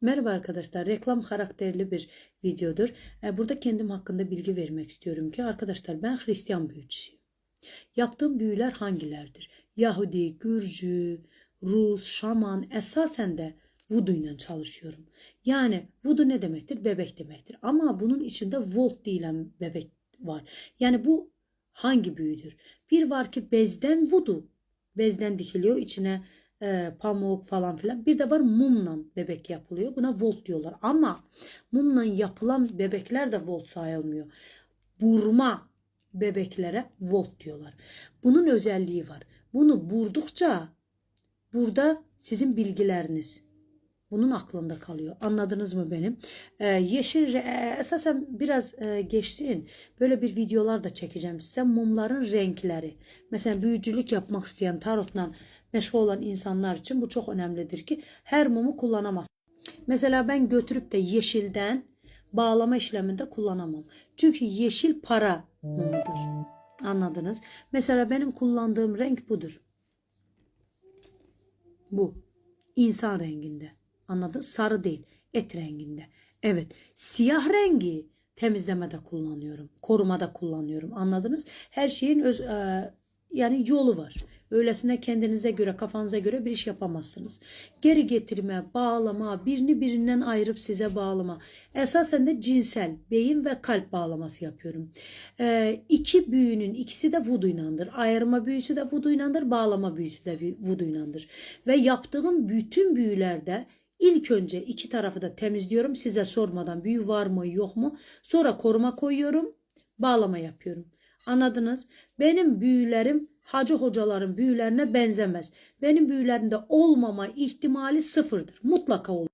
Merhaba arkadaşlar. Reklam karakterli bir videodur. E, Burada kendim hakkında bilgi vermek istiyorum ki arkadaşlar ben Hristiyan büyücüsüyüm. Yaptığım büyüler hangilerdir? Yahudi, Gürcü, Rus, Şaman esasen de voodoo ile çalışıyorum. Yani voodoo ne demektir? Bebek demektir. Ama bunun içinde volt denilen bebek var. Yani bu hangi büyüdür? Bir var ki bezden voodoo. Bezden dikiliyor içine e, pamuk falan filan. Bir de var mumla bebek yapılıyor. Buna volt diyorlar. Ama mumla yapılan bebekler de volt sayılmıyor. Burma bebeklere volt diyorlar. Bunun özelliği var. Bunu vurdukça burada sizin bilgileriniz bunun aklında kalıyor. Anladınız mı benim? Ee, yeşil e, esasen biraz e, geçsin. Böyle bir videolar da çekeceğim size. Mumların renkleri. Mesela büyücülük yapmak isteyen tarotla meşgul olan insanlar için bu çok önemlidir ki her mumu kullanamaz. Mesela ben götürüp de yeşilden bağlama işleminde kullanamam. Çünkü yeşil para mumudur. Anladınız? Mesela benim kullandığım renk budur. Bu. İnsan renginde. Anladın? Sarı değil. Et renginde. Evet. Siyah rengi temizlemede kullanıyorum. Korumada kullanıyorum. Anladınız? Her şeyin öz e, yani yolu var. Öylesine kendinize göre, kafanıza göre bir iş yapamazsınız. Geri getirme, bağlama, birini birinden ayırıp size bağlama. Esasen de cinsel, beyin ve kalp bağlaması yapıyorum. Ee, iki büyünün ikisi de voodoo inandır. Ayırma büyüsü de voodoo inandır, bağlama büyüsü de voodoo inandır. Ve yaptığım bütün büyülerde İlk önce iki tarafı da temizliyorum. Size sormadan büyü var mı yok mu. Sonra koruma koyuyorum. Bağlama yapıyorum. Anladınız? Benim büyülerim hacı hocaların büyülerine benzemez. Benim büyülerimde olmama ihtimali sıfırdır. Mutlaka olur.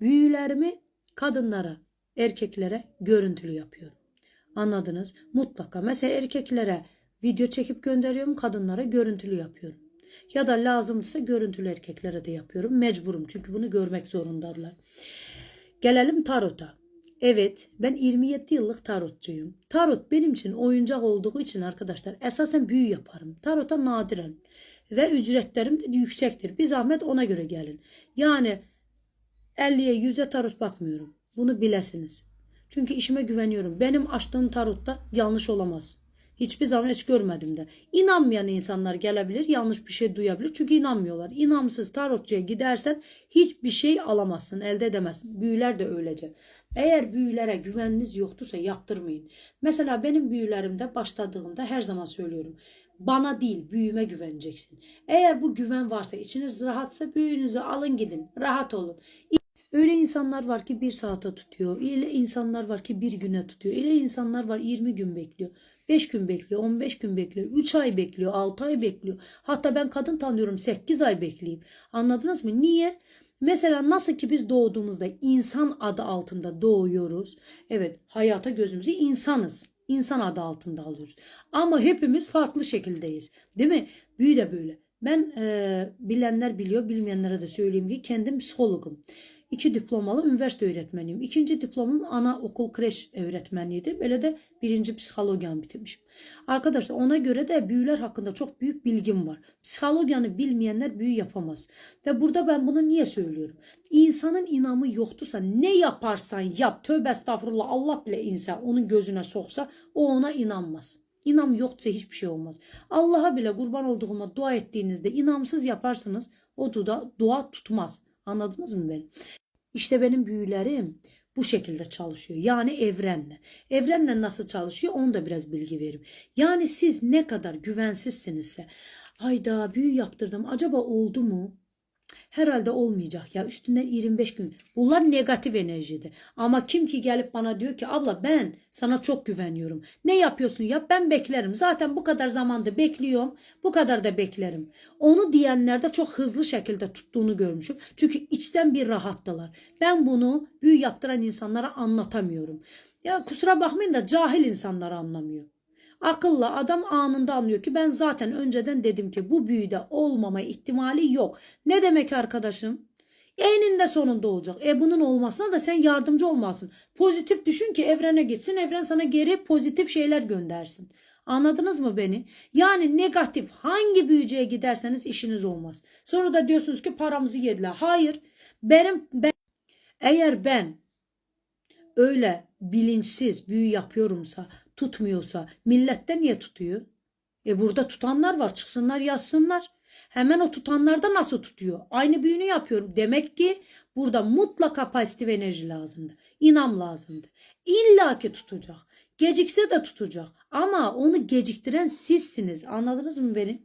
Büyülerimi kadınlara, erkeklere görüntülü yapıyorum. Anladınız? Mutlaka. Mesela erkeklere video çekip gönderiyorum, kadınlara görüntülü yapıyorum. Ya da lazımsa görüntülü erkeklere de yapıyorum. Mecburum çünkü bunu görmek zorundadılar. Gelelim tarota. Evet ben 27 yıllık tarotçuyum. Tarot benim için oyuncak olduğu için arkadaşlar esasen büyü yaparım. Tarota nadiren ve ücretlerim de yüksektir. Bir zahmet ona göre gelin. Yani 50'ye 100'e tarot bakmıyorum. Bunu bilesiniz. Çünkü işime güveniyorum. Benim açtığım tarotta yanlış olamaz. Hiçbir zaman hiç görmedim de. İnanmayan insanlar gelebilir, yanlış bir şey duyabilir. Çünkü inanmıyorlar. İnanmışsız tarotçuya gidersen hiçbir şey alamazsın, elde edemezsin. Büyüler de öylece. Eğer büyülere güveniniz yoktursa yaptırmayın. Mesela benim büyülerimde başladığımda her zaman söylüyorum. Bana değil büyüme güveneceksin. Eğer bu güven varsa içiniz rahatsa büyünüzü alın gidin. Rahat olun. Öyle insanlar var ki bir saate tutuyor. Öyle insanlar var ki bir güne tutuyor. Öyle insanlar var 20 gün bekliyor. 5 gün bekliyor, 15 gün bekliyor, 3 ay bekliyor, 6 ay bekliyor. Hatta ben kadın tanıyorum 8 ay bekleyeyim. Anladınız mı? Niye? Mesela nasıl ki biz doğduğumuzda insan adı altında doğuyoruz. Evet hayata gözümüzü insanız. İnsan adı altında alıyoruz. Ama hepimiz farklı şekildeyiz. Değil mi? Büyü de böyle. Ben e, bilenler biliyor, bilmeyenlere de söyleyeyim ki kendim psikologum. İki diplomalı üniversite öğretmeniyim. İkinci diplomam ana okul kreş öğretmeniydi. Böyle de birinci psikolojiyanı bitirmişim. Arkadaşlar ona göre de büyüler hakkında çok büyük bilgim var. Psikolojiyanı bilmeyenler büyü yapamaz. Ve burada ben bunu niye söylüyorum? İnsanın inamı yoktursa ne yaparsan yap. Tövbe estağfurullah Allah bile insan onun gözüne soksa o ona inanmaz. İnam yoksa hiçbir şey olmaz. Allah'a bile kurban olduğuma dua ettiğinizde inamsız yaparsanız o dua, dua tutmaz. Anladınız mı beni? İşte benim büyülerim bu şekilde çalışıyor. Yani evrenle. Evrenle nasıl çalışıyor onu da biraz bilgi vereyim. Yani siz ne kadar güvensizsinizse hayda büyü yaptırdım acaba oldu mu? Herhalde olmayacak ya üstünden 25 gün. Bunlar negatif enerjide. Ama kim ki gelip bana diyor ki abla ben sana çok güveniyorum. Ne yapıyorsun yap ben beklerim. Zaten bu kadar zamanda bekliyorum. Bu kadar da beklerim. Onu diyenlerde çok hızlı şekilde tuttuğunu görmüşüm. Çünkü içten bir rahattılar. Ben bunu büyü yaptıran insanlara anlatamıyorum. Ya kusura bakmayın da cahil insanlar anlamıyor. Akıllı adam anında anlıyor ki ben zaten önceden dedim ki bu büyüde olmama ihtimali yok. Ne demek arkadaşım? Eninde sonunda olacak. E bunun olmasına da sen yardımcı olmasın. Pozitif düşün ki evrene gitsin. Evren sana geri pozitif şeyler göndersin. Anladınız mı beni? Yani negatif hangi büyücüye giderseniz işiniz olmaz. Sonra da diyorsunuz ki paramızı yediler. Hayır. Benim ben Eğer ben öyle bilinçsiz büyü yapıyorumsa, tutmuyorsa millette niye tutuyor? E burada tutanlar var. Çıksınlar yazsınlar. Hemen o tutanlarda nasıl tutuyor? Aynı büyünü yapıyorum. Demek ki burada mutlaka pozitif enerji lazımdı. İnam lazımdı. İlla ki tutacak. Gecikse de tutacak. Ama onu geciktiren sizsiniz. Anladınız mı beni?